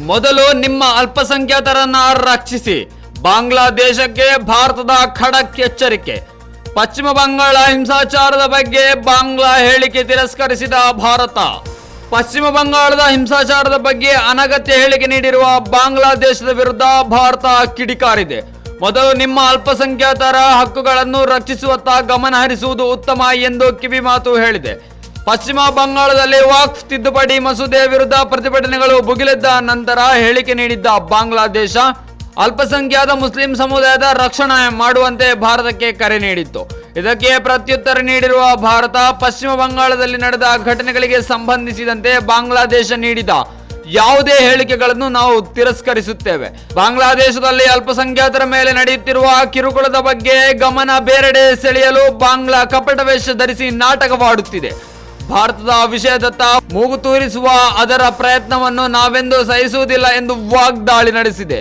ಮೊದಲು ನಿಮ್ಮ ಅಲ್ಪಸಂಖ್ಯಾತರನ್ನ ರಕ್ಷಿಸಿ. ಬಾಂಗ್ಲಾದೇಶಕ್ಕೆ ಭಾರತದ ಖಡಕ್ ಎಚ್ಚರಿಕೆ ಪಶ್ಚಿಮ ಬಂಗಾಳ ಹಿಂಸಾಚಾರದ ಬಗ್ಗೆ ಬಾಂಗ್ಲಾ ಹೇಳಿಕೆ ತಿರಸ್ಕರಿಸಿದ ಭಾರತ. ಪಶ್ಚಿಮ ಬಂಗಾಳದ ಹಿಂಸಾಚಾರದ ಬಗ್ಗೆ ಅನಗತ್ಯ ಹೇಳಿಕೆ ನೀಡಿರುವ ಬಾಂಗ್ಲಾದೇಶದ ವಿರುದ್ಧ ಭಾರತ ಕಿಡಿಕಾರಿದೆ. ಮೊದಲು ನಿಮ್ಮ ಅಲ್ಪಸಂಖ್ಯಾತರ ಹಕ್ಕುಗಳನ್ನು ರಕ್ಷಿಸುವತ್ತ ಗಮನ ಹರಿಸುವುದು ಉತ್ತಮ ಎಂದು ಕಿವಿಮಾತು ಹೇಳಿದೆ. ಪಶ್ಚಿಮ ಬಂಗಾಳದಲ್ಲಿ ವಾಕ್ಫ್ ತಿದ್ದುಪಡಿ ಮಸೂದೆ ವಿರುದ್ಧ ಪ್ರತಿಭಟನೆಗಳು ಭುಗಿಲೆದ್ದ ನಂತರ ಹೇಳಿಕೆ ನೀಡಿದ್ದ ಬಾಂಗ್ಲಾದೇಶ, ಅಲ್ಪಸಂಖ್ಯಾತ ಮುಸ್ಲಿಂ ಸಮುದಾಯದ ರಕ್ಷಣೆ ಮಾಡುವಂತೆ ಭಾರತಕ್ಕೆ ಕರೆ ನೀಡಿತ್ತು. ಇದಕ್ಕೆ ಪ್ರತ್ಯುತ್ತರ ನೀಡಿರುವ ಭಾರತ, ಪಶ್ಚಿಮ ಬಂಗಾಳದಲ್ಲಿ ನಡೆದ ಘಟನೆಗಳಿಗೆ ಸಂಬಂಧಿಸಿದಂತೆ ಬಾಂಗ್ಲಾದೇಶ ನೀಡಿದ ಯಾವುದೇ ಹೇಳಿಕೆಗಳನ್ನು ನಾವು ತಿರಸ್ಕರಿಸುತ್ತೇವೆ. ಬಾಂಗ್ಲಾದೇಶದಲ್ಲಿ ಅಲ್ಪಸಂಖ್ಯಾತರ ಮೇಲೆ ನಡೆಯುತ್ತಿರುವ ಕಿರುಕುಳದ ಬಗ್ಗೆ ಗಮನ ಬೇರೆಡೆ ಸೆಳೆಯಲು ಬಾಂಗ್ಲಾ ಕಪಟ ವೇಷ ಧರಿಸಿ ನಾಟಕವಾಡುತ್ತಿದೆ. ಭಾರತದ ವಿಷಯದತ್ತ ಮೂಗು ತೂರಿಸುವ ಅದರ ಪ್ರಯತ್ನವನ್ನು ನಾವೆಂದೂ ಸಹಿಸುವುದಿಲ್ಲ ಎಂದು ವಾಗ್ದಾಳಿ ನಡೆಸಿದೆ.